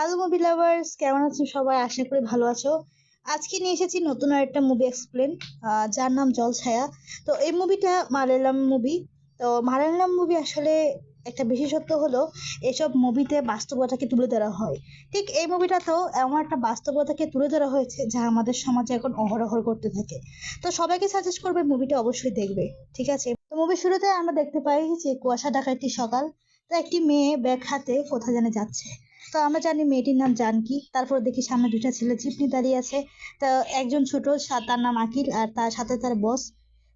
Hello movie lovers কেমন আছেন সবাই? আশা করি ভালো আছো। আজকে নিয়ে এসেছি নতুন আর একটা মুভি এক্সপ্লেন যার নাম জলছায়া। তো এই মুভিটা মালায়ালাম মুভি তো মালায়ালাম মুভি আসলে একটা বিশেষত্ব হলো, এসব মুভিতে বাস্তবতাকে তুলে ধরা হয়। ঠিক এই মুভিটাতেও এমন একটা বাস্তবতাকে তুলে ধরা হয়েছে, যা আমাদের সমাজে এখন অহরহ করতে থাকে। তো সবাইকে সাজেস্ট করবে মুভিটা অবশ্যই দেখবে, ঠিক আছে? তো মুভির শুরুতে আমরা দেখতে পাই যে কুয়াশা ঢাকা একটি সকাল। তো একটি মেয়ে ব্যাগ হাতে কোথায় জানে যাচ্ছে। তো আমরা জানি মেয়েটির নাম জানকি। তারপর দেখি সামনে দুইটা ছেলে জিপ নিয়ে দাঁড়িয়ে আছে। তো একজন ছোট তার নাম আকিল আর তার সাথে তার বস।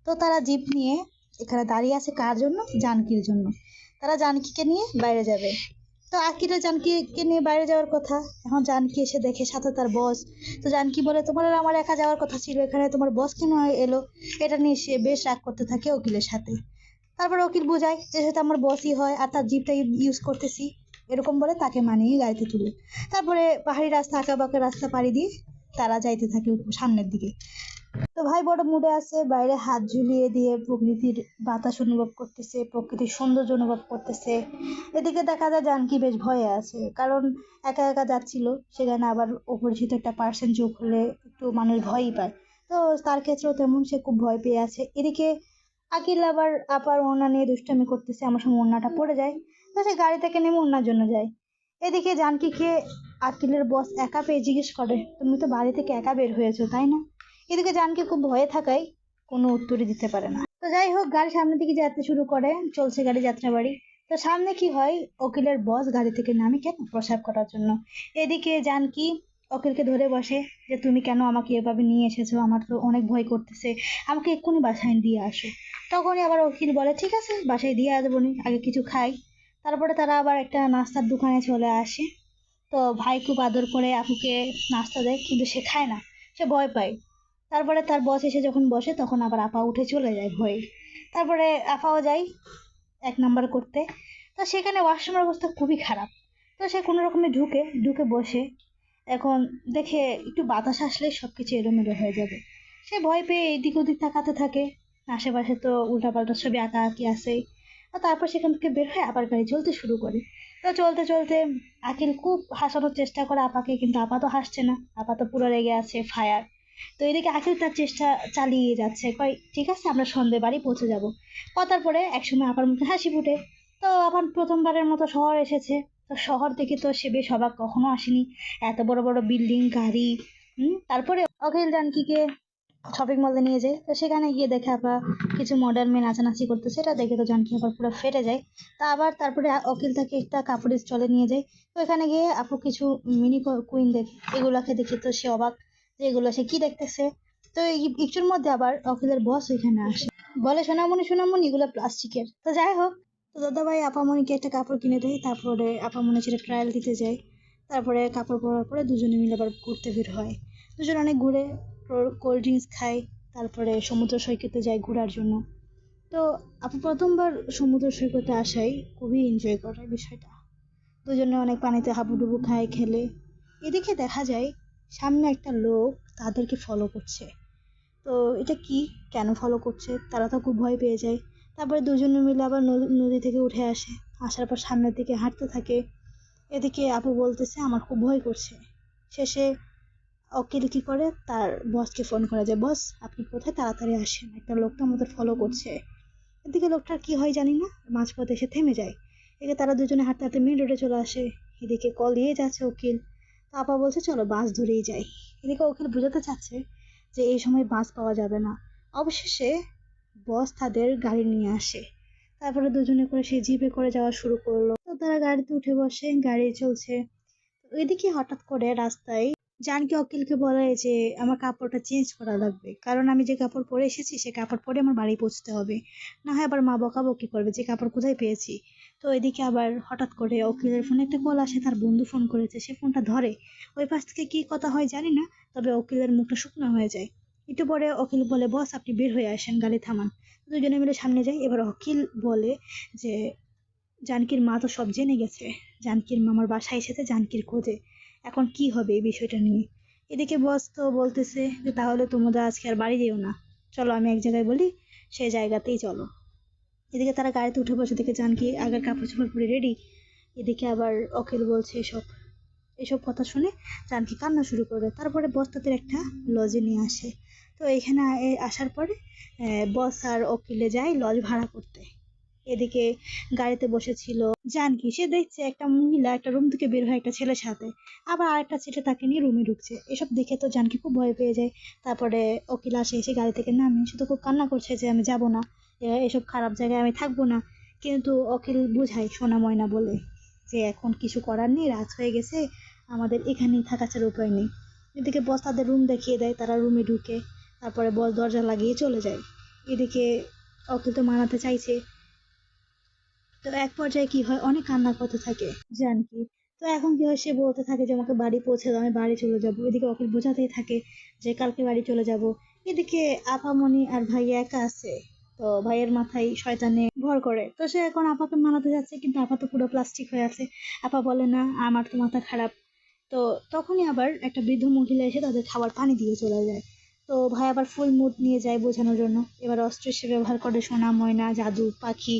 তো তারা জিপ নিয়ে এখানে দাঁড়িয়ে আছে কার জন্য? জানকির জন্য। তারা জানকিকে নিয়ে বাইরে যাবে। তো আকিরা জানকিকে নিয়ে বাইরে যাওয়ার কথা। এখন জানকি এসে দেখে সাথে তার বস। তো জানকি বলে, তোমার আর আমার একা যাওয়ার কথা ছিল। এখানে তোমার বস কেন এলো? এটা নিয়ে সে বেশ রাগ করতে থাকে উকিলের সাথে। তারপর উকিল বোঝায় যে সেটা আমার বসই হয়। আর তার জিপটা ইউজ করতেছি। এরকম বলে তাকে মানিয়ে গাড়িতে তুলে। তারপরে পাহাড়ি রাস্তা আঁকা বাঁকা রাস্তা পাড়ি দিয়ে তারা যাইতে থাকে সামনের দিকে। তো ভাই বড় মুডে আছে, বাইরে হাত ঝুলিয়ে দিয়ে প্রকৃতির বাতাস অনুভব করতেছে, প্রকৃতির সৌন্দর্য অনুভব করতেছে। এদিকে দেখা যায় জানকি বেশ ভয়ে আছে, কারণ একা একা যাচ্ছিল, সেখানে আবার অপরিচিত একটা পার্সন যোগ হলে একটু মানুষ ভয়ই পায়। তো তার ক্ষেত্রেও তেমন সে খুব ভয় পেয়ে আছে। এদিকে আকিল আবার আপার ওড়না নিয়ে দুষ্টামি করতেছে, আমার সঙ্গে ওড়নাটা পড়ে যায়। তো সে গাড়ি থেকে নেমে ওড়নার জন্য যায়। এদিকে জানকিকে আকিলের বস একা পেয়ে জিজ্ঞেস করে, তুমি তো বাড়ি থেকে একা বের হয়েছো, তাই না? এদিকে জানকি খুব ভয়ে থাকায় কোনো উত্তরই দিতে পারে না। তো যাই হোক, গাড়ি সামনের দিকে যেতে শুরু করে, চলছে গাড়ি যাত্রাবাড়ি তো সামনে কি হয়? উকিলের বস গাড়ি থেকে নামে কেন প্রসাব করার জন্য? এদিকে জানকি উকিলকে ধরে বসে যে, তুমি কেন আমাকে এভাবে নিয়ে এসেছ? আমার তো অনেক ভয় করতেছে। আমাকে এক্ষুনি বাসায় দিয়ে আসো। তখনই আবার উকিল বলে, ঠিক আছে, বাসায় দিয়ে আসব আগে কিছু খাই। তারপরে তারা আবার একটা নাস্তার দোকানে চলে আসে। তো ভাই খুব আদর করে আপুকে নাস্তা দেয়, কিন্তু সে খায় না, সে ভয় পায়। তারপরে তার বস এসে যখন বসে, তখন আবার আপা উঠে চলে যায় ভয়ে। তারপরে আপাও যায় এক নাম্বার করতে। তো সেখানে ওয়াশরুমের অবস্থা খুবই খারাপ। তো সে কোনো রকমে ঢুকে ঢুকে বসে। এখন দেখে একটু বাতাস আসলে সব কিছু এলোমেলো হয়ে যাবে। সে ভয় পেয়ে এদিক ওদিক তাকাতে থাকে। আশেপাশে তো উল্টাপাল্টা ছবি আঁকা আঁকি আছে। তারপর সেখান থেকে বের হয়ে আবার গাড়ি চলতে শুরু করে। তো চলতে চলতে আকিল খুব হাসানোর চেষ্টা করে আপাকে, কিন্তু আপা তো হাসছে না। আপা তো পুরো রেগে আছে, ফায়ার। তো এদিকে আকিল তার চেষ্টা চালিয়ে যাচ্ছে। কয়, ঠিক আছে, আমরা সন্ধে বাড়ি পৌঁছে যাব। কথার পরে একসময় আপার মুখে হাসি ফুটে। তো আপার প্রথমবারের মতো শহর এসেছে। তো শহর থেকে তো সে বেশ অবাক, কখনো আসেনি। এত বড় বড় বিল্ডিং, গাড়ি, হুম, তারপরে অখিল জানকিকে শপিং মলে নিয়ে যায়। তো সেখানে গিয়ে দেখে আপা কিছু মডার্ন মেয়ে নাচানাচি করতেছে এটা দেখে তো জানকি আবার পুরো ফেটে যায়। তা আবার তারপরে অকিল তাকে একটা কাপড়ের স্টলে নিয়ে যায়। তো এখানে গিয়ে আপু কিছু মিনি কুইন দেখে এগুলাকে দেখে তো সে অবাক যে এগুলো সে কি দেখতেছে। তো একটুর মধ্যে আবার অখিলের বস ওইখানে আসে। বলে, সোনামণি সোনামণি, এগুলো প্লাস্টিকের। তো যাই হোক, তো দাদাভাই আপামণিকে একটা কাপড় কিনে দেয়। তারপরে আপামণি সেটা ট্রায়াল দিতে যায়। তারপরে কাপড় পরার পরে দুজনে মিলে আবার ঘুরতে বের হয়। দুজন অনেক ঘুরে। কোল্ড ড্রিঙ্কস খায় তারপরে সমুদ্র সৈকতে যায় ঘোরার জন্য। তো আপু প্রথমবার সমুদ্র সৈকতে আসাই খুবই এনজয় করে বিষয়টা। দুজনে অনেক পানিতে হাবুডুবু খায়, খেলে। এদিকে দেখা যায়, সামনে একটা লোক তাদেরকে ফলো করছে। তো এটা কি? কেন ফলো করছে? তারা তো খুব ভয় পেয়ে যায়। তারপরে দুজনে মিলে আবার নদী থেকে উঠে আসে। আসার পর সামনের দিকে হাঁটতে থাকে। এদিকে আপু বলতেছে, আমার খুব ভয় করছে। শেষে উকিল কি করে তার বসকে ফোন করে যে বস আপনি কোথায়? তাড়াতাড়ি আসেন। একটা লোকটা আমাদের ফলো করছে। এদিকে লোকটার কি হয় জানি না, মাঝপথে এসে থেমে যায়। এদিকে তারা দুজনে হাঁটতে হাঁটতে মেন রোডে চলে আসে। এদিকে কল দিয়ে যাচ্ছে উকিল। তো বলছে, চলো বাস ধরেই যাই। এদিকে উকিল বোঝাতে চাচ্ছে যে এই সময় বাস পাওয়া যাবে না। অবশেষে বস তাদের গাড়ি নিয়ে আসে। তারপরে দুজনে করে সেই জিপে করে যাওয়া শুরু করল। তো তারা গাড়িতে উঠে বসে, গাড়ি চলছে। ওইদিকে হঠাৎ করে রাস্তায় জানকি অকিলকে বলে যে, আমার কাপড়টা চেঞ্জ করা লাগবে। কারণ আমি যে কাপড় পরে এসেছি, সে কাপড় পরে আমার বাড়ি পৌঁছতে হবে। না হয় আবার মা বকাবকি করবে যে, কাপড় কোথায় পেয়েছি? তো এদিকে আবার হঠাৎ করে উকিলের ফোনে একটা কল আসে, তার বন্ধু ফোন করেছে, সে ফোনটা ধরে। ওই পাশ থেকে কি কথা হয় জানি না, তবে উকিলের মুখটা শুকনো হয়ে যায়। একটু পরে উকিল বলে, বস, আপনি বের হয়ে আসেন, গাড়ি থামান। দুজনে মিলে সামনে যাই। এবার উকিল বলে যে, জানকির মা তো সব জেনে গেছে। জানকির মামার বাসায় এসেছে, জানকির খোঁজে। এখন কি হবে এই বিষয়টা নিয়ে? এদিকে বস তো বলতেছে যে, তাহলে তোমরা আজকে আর বাড়ি যেও না। চলো আমি এক জায়গায় বলি সেই জায়গাতেই চলো। এদিকে তারা গাড়িতে উঠে বসে দেখে জানকি আগের কাপড় চোপড় পরে রেডি এদিকে আবার অখিল বলছে এসব এসব কথা শুনে জানকি কান্না শুরু করে তারপরে বস তাদের একটা লজে নিয়ে আসে। তো এখানে আসার পরে বস আর ওকিলে যায় লজ ভাড়া করতে। এদিকে গাড়িতে বসেছিল। জানকি, সে দেখছে একটা মহিলা একটা রুম থেকে বের হয় একটা ছেলের সাথে। আবার আরেকটা ছেলে তাকে নিয়ে রুমে ঢুকছে। এসব দেখে তো জানকি খুব ভয় পেয়ে যায়। তারপরে উকিল আসে, এসে গাড়ি থেকে নামে। সে তো খুব কান্না করছে যে আমি যাব না। এসব খারাপ জায়গায় আমি থাকব না। কিন্তু উকিল বুঝায় সোনা ময়না বলে যে এখন কিছু করার নেই, রাত হয়ে গেছে। আমাদের এখানেই থাকা ছাড়া উপায় নেই। এদিকে বস তাদের রুম দেখিয়ে দেয়, তারা রুমে ঢুকে। তারপরে বস দরজা লাগিয়ে চলে যায়। এদিকে উকিল তো মানাতে চাইছে। তো এক পর্যায়ে কি হয়? অনেক কান্না করতে থাকে জানকি। তো এখন কি হয়? সে বলতে থাকে যে, আমাকে বাড়ি পৌঁছে দাও, আমি বাড়ি চলে যাব। এদিকে অকিল বোঝাতেই থাকে যে, কালকে বাড়ি চলে যাব। এদিকে আপামনি আর ভাই একা আছে। তো ভাইয়ের মাথায় শয়তানে ভর করে। তো সে এখন আপাকে মানাতে যাচ্ছে, কিন্তু আপা তো পুরো প্লাস্টিক হয়ে আছে। আপা বলে, না, আমার তো মাথা খারাপ। তো তখনই আবার একটা বৃদ্ধ মহিলা এসে তাদের খাবার পানি দিয়ে চলে যায়। তো ভাই আবার ফুল মুড নিয়ে যায় বোঝানোর জন্য। এবার অস্ত্র সে ব্যবহার করে, সোনা, ময়না, জাদু, পাখি।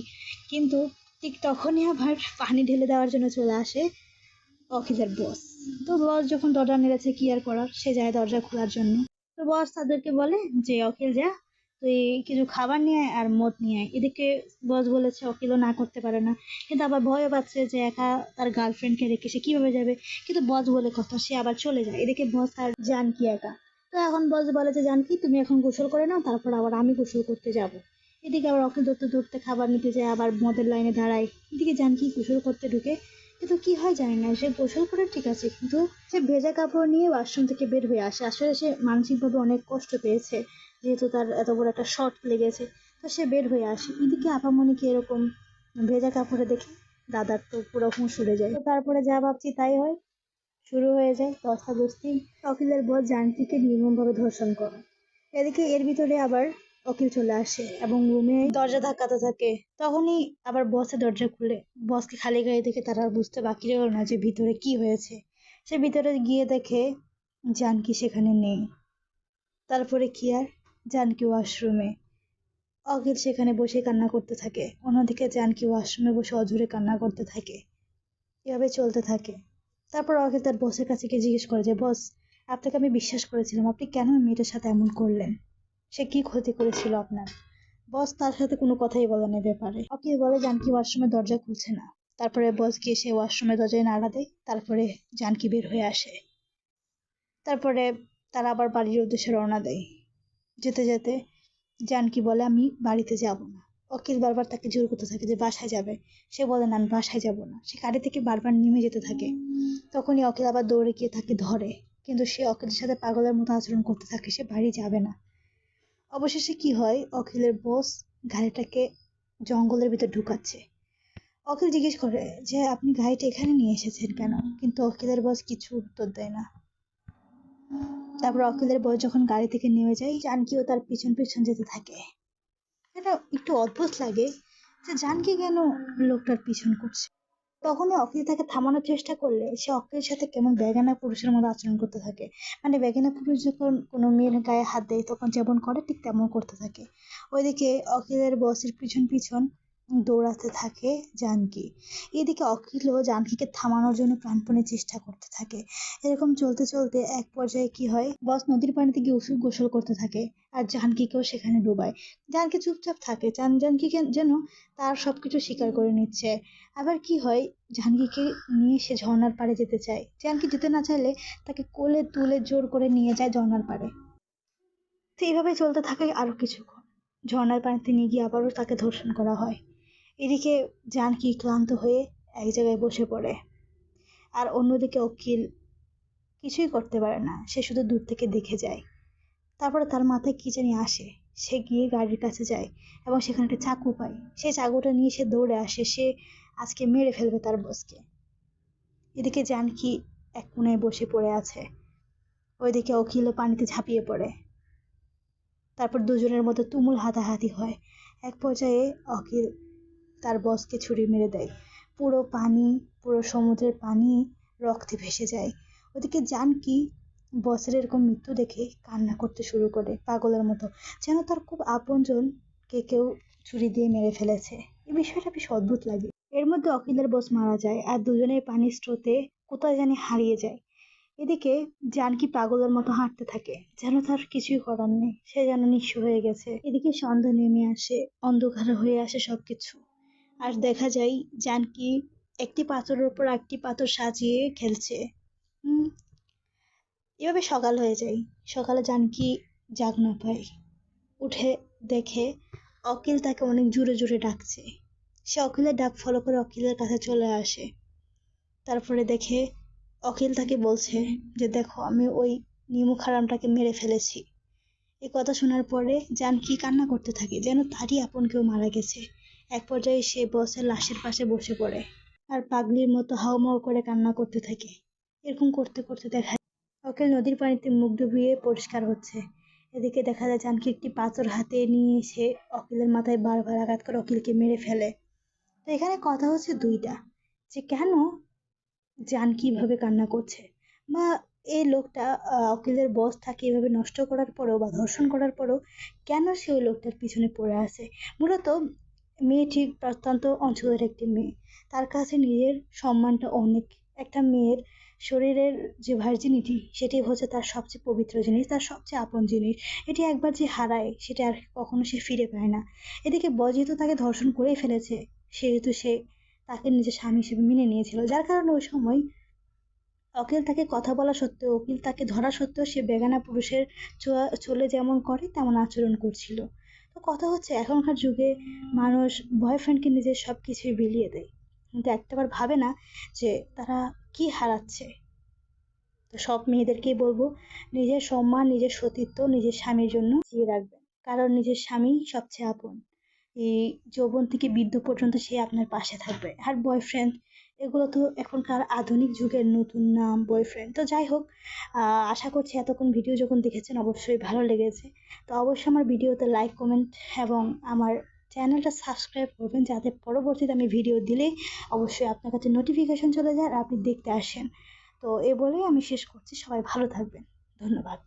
কিন্তু ঠিক তখনই আবার পানি ঢেলে দেওয়ার জন্য চলে আসে অখিলের বস তো বস যখন দরজা নেড়েছে, কি আর করার? সে যায় দরজা খোলার জন্য। তো বস তাদেরকে বলে, যে অখিল যা, তুই কিছু খাবার নিয়ে আয় আর মদ নিয়ে আয়। এদিকে বস বলেছে, অখিলও না করতে পারে না। কিন্তু আবার ভয়ও পাচ্ছে যে একা তার গার্লফ্রেন্ডকে রেখে সে কীভাবে যাবে? কিন্তু বস বলে কথা, সে আবার চলে যায়। এদিকে বস আর জানকি একা। তো এখন বস বলে যে, জানকি, তুমি এখন গোসল করে নাও, তারপর আবার আমি গোসল করতে যাব। এদিকে আবার অখিল ধরতে ধরতে খাবার নিতে যায়, আবার মদের লাইনে দাঁড়ায়। এদিকে জানকি গোসল করতে ঢুকে কিন্তু কি হয় জানি না, সে গোসল করে ঠিক আছে, কিন্তু সে ভেজা কাপড় নিয়ে ওয়াশরুম থেকে বের হয়ে আসে। আসলে সে মানসিকভাবে অনেক কষ্ট পেয়েছে, যেহেতু তার এত বড় একটা শর্ট লেগেছে। তো সে বের হয়ে আসে। এদিকে আপামনিকে এরকম ভেজা কাপড়ে দেখে, দাদার তো পুরো হুঁশ যায়। তো তারপরে যা ভাবছি তাই হয়, শুরু হয়ে যায় দস্তাদস্তি অখিলের বস জানকিকে নির্মমভাবে ধর্ষণ করে। এদিকে এর ভিতরে আবার অখিল চলে আসে এবং রুমে দরজা ধাক্কাতে থাকে। তখনই আবার বসে দরজা খুলে। বসকে খালি গায়ে দেখে তারা বুঝতে বাকি রইল না যে ভিতরে কি হয়েছে। সে ভিতরে গিয়ে দেখে জানকি সেখানে নেই। তারপরে কি আর? জানকি ওয়াশরুমে অখিল সেখানে বসে কান্না করতে থাকে। অন্যদিকে জানকি ওয়াশরুমে বসে অঝরে কান্না করতে থাকে। এভাবে চলতে থাকে। তারপর অখিল তার বসের কাছে গিয়ে জিজ্ঞেস করে যে বস আপনাকে আমি বিশ্বাস করেছিলাম। আপনি কেন মেয়েটার সাথে এমন করলেন? সে কি ক্ষতি করেছিল আপনার? বস তার সাথে কোনো কথাই বলে না ব্যাপারে। অখিল বলে, জানকি ওয়াশরুমের দরজা খুলছে না। তারপরে বস গিয়ে সে ওয়াশরুমের দরজায় নাড়া দেয়। তারপরে জানকি বের হয়ে আসে। তারপরে তারা আবার বাড়ির উদ্দেশ্যে রওনা দেয়। যেতে যেতে জানকি বলে, আমি বাড়িতে যাব না। অখিল বারবার তাকে জোর করতে থাকে যে, বাসায় যাবে। সে বলে, না, আমি বাসায় যাব না। সে গাড়ি থেকে বারবার নেমে যেতে থাকে। তখনই অখিল আবার দৌড়ে গিয়ে তাকে ধরে। কিন্তু সে অখিলের সাথে পাগলের মতো আচরণ করতে থাকে। সে বাড়ি যাবে না। অবশেষে কি হয়? অখিলের বস গাড়িটাকে জঙ্গলের ভিতর ঢুকাচ্ছে। অখিল জিজ্ঞেস করে যে, আপনি গাড়িটা এখানে নিয়ে এসেছেন কেন? কিন্তু অখিলের বস কিছু উত্তর দেয় না। তারপর অখিলের বস যখন গাড়ি থেকে নেমে যায়, জানকিও তার পিছন পিছন যেতে থাকে। এটা একটু অদ্ভুত লাগে যে, জানকি কেন লোকটার পিছন করছে? তখনই অকিল তাকে থামানোর চেষ্টা করলে সে অকিলের সাথে কেমন বেগানা পুরুষের মতো আচরণ করতে থাকে। মানে বেগানা পুরুষ যখন কোনো মেয়ের গায়ে হাত দেয়, তখন যেমন করে, ঠিক তেমন করতে থাকে। ওইদিকে অখিলের বসের পিছন পিছন দৌড়াতে থাকে জানকি। এদিকে অখিলও জানকিকে থামানোর জন্য প্রাণপণে চেষ্টা করতে থাকে। এরকম চলতে চলতে এক পর্যায়ে কি হয়, বস নদীর পানিতে গিয়ে উসুর গোসল করতে থাকে আর জানকিকেও সেখানে ডুবায়। জানকি চুপচাপ থাকে, জান জানকিকে যেন তার সবকিছু স্বীকার করে নিচ্ছে। আবার কি হয়, জানকিকে নিয়ে সে ঝর্নার পাড়ে যেতে চায়। জানকি যেতে না চাইলে তাকে কোলে তুলে জোর করে নিয়ে যায় ঝর্ণার পাড়ে। তো এইভাবে চলতে থাকে আরও কিছুক্ষণ। ঝর্ণার পানিতে নিয়ে গিয়ে আবারও তাকে ধর্ষণ করা হয়। এদিকে জানকি ক্লান্ত হয়ে এক জায়গায় বসে পড়ে। আর অন্যদিকে অখিল কিছুই করতে পারে না, সে শুধু দূর থেকে দেখে যায়। তারপরে তার মাথায় কী জানি আসে, সে গিয়ে গাড়ির কাছে যায় এবং সেখানে একটা চাকু পায়। সেই চাকুটা নিয়ে সে দৌড়ে আসে, সে আজকে মেরে ফেলবে তার বসকে। এদিকে জানকি এক কোনায় বসে পড়ে আছে, ওইদিকে অখিলও পানিতে ঝাঁপিয়ে পড়ে। তারপর দুজনের মধ্যে তুমুল হাতাহাতি হয়। এক পর্যায়ে অখিল তার বসকে ছুরি মেরে দেয়। পুরো পানি, পুরো সমুদ্রের পানি রক্তে ভেসে যায়। ওদিকে জানকি বসের এরকম মৃত্যু দেখে কান্না করতে শুরু করে পাগলের মতো, যেন তার খুব আপনজন কে কেউ ছুরি দিয়ে মেরে ফেলেছে। এই বিষয়টা বেশ অদ্ভুত লাগে। এর মধ্যে অখিলের বস মারা যায় আর দুজনের পানির স্রোতে কোথায় জানি হারিয়ে যায়। এদিকে জানকি পাগলের মতো হাঁটতে থাকে, যেন তার কিছুই করার নেই। সে যেন নিঃস্ব হয়ে গেছে। এদিকে সন্ধ্যা নেমে আসে, অন্ধকার হয়ে আসে সবকিছু। আর দেখা যায় জানকি একটি পাথরের উপর একটি পাথর সাজিয়ে খেলছে। এভাবে সকাল হয়ে যায়। সকালে জানকি জাগ না পায়। উঠে দেখে অকিল তাকে অনেক জোরে জোরে ডাকছে। সে অকিলের ডাক ফলো করে অকিলের কাছে চলে আসে। তারপরে দেখে অখিল তাকে বলছে যে, দেখো, আমি ওই নিমু খারামটাকে মেরে ফেলেছি। এই কথা শোনার পরে জানকি কান্না করতে থাকে, যেন তারই আপন কেউ মারা গেছে। এক পর্যায়ে সে বসের লাশের পাশে বসে পড়ে। আর পাগলির মতো হাউমাউ করে কান্না করতে থাকে। এরকম করতে করতে দেখা যায় নদীর পানিতে মুখ ডুবিয়ে পরিষ্কার হচ্ছে। এদিকে দেখা যায় জানকি একটি পাথর হাতে নিয়ে সে অখিলের মাথায় বারবার আঘাত করে অখিলকে মেরে ফেলে। তো এখানে কথা হচ্ছে দুইটা। যে কেন জান কীভাবে কান্না করছে? বা এই লোকটা আহ, অখিলের বস থাকে এভাবে নষ্ট করার পরেও বা ধর্ষণ করার পরেও কেন সে ওই লোকটার পিছনে পড়ে আছে? মূলত মেয়েটি প্রত্যন্ত অঞ্চলের একটি মেয়ে। তার কাছে নিজের সম্মানটা অনেক। একটা মেয়ের শরীরের যে ভার্জিনিটি সেটি হচ্ছে তার সবচেয়ে পবিত্র জিনিস, তার সবচেয়ে আপন জিনিস। এটি একবার যে হারায়, সেটা আর কখনো সে ফিরে পায় না। এদিকে বর যেহেতু তাকে ধর্ষণ করেই ফেলেছে, সেহেতু সে তাকে নিজের স্বামী হিসেবে মেনে নিয়েছিল। যার কারণে ওই সময় অকিল তাকে কথা বলা সত্ত্বেও উকিল তাকে ধরা সত্ত্বেও সে বেগানা পুরুষের চলে যেমন করে, তেমন আচরণ করছিল। তো কথা হচ্ছে এখনকার যুগে মানুষ বয়ফ্রেন্ডকে নিজের সব কিছুই বিলিয়ে দেয়। কিন্তু একটাবার ভাবে না যে তারা কি হারাচ্ছে। তো সব মেয়েদেরকেই বলব, নিজের সম্মান, নিজের সতীত্ব, নিজের স্বামীর জন্য জিয়ে রাখবেন। কারণ নিজের স্বামী সবচেয়ে আপন। এই যৌবন থেকে বৃদ্ধ পর্যন্ত সে আপনার পাশে থাকবে। আর বয়ফ্রেন্ড এগুলো তো এখনকার আধুনিক যুগের নতুন নাম বয়ফ্রেন্ড তো যাই হোক আশা করছি এতক্ষণ ভিডিও যখন দেখেছেন অবশ্যই ভালো লেগেছে। তো অবশ্যই আমার ভিডিওতে লাইক কমেন্ট এবং আমার চ্যানেলটা সাবস্ক্রাইব করবেন যাতে পরবর্তীতে আমি ভিডিও দিলেই অবশ্যই আপনার কাছে নোটিফিকেশন চলে যায় আর আপনি দেখতে আসেন। তো এ বলেই আমি শেষ করছি। সবাই ভালো থাকবেন। ধন্যবাদ।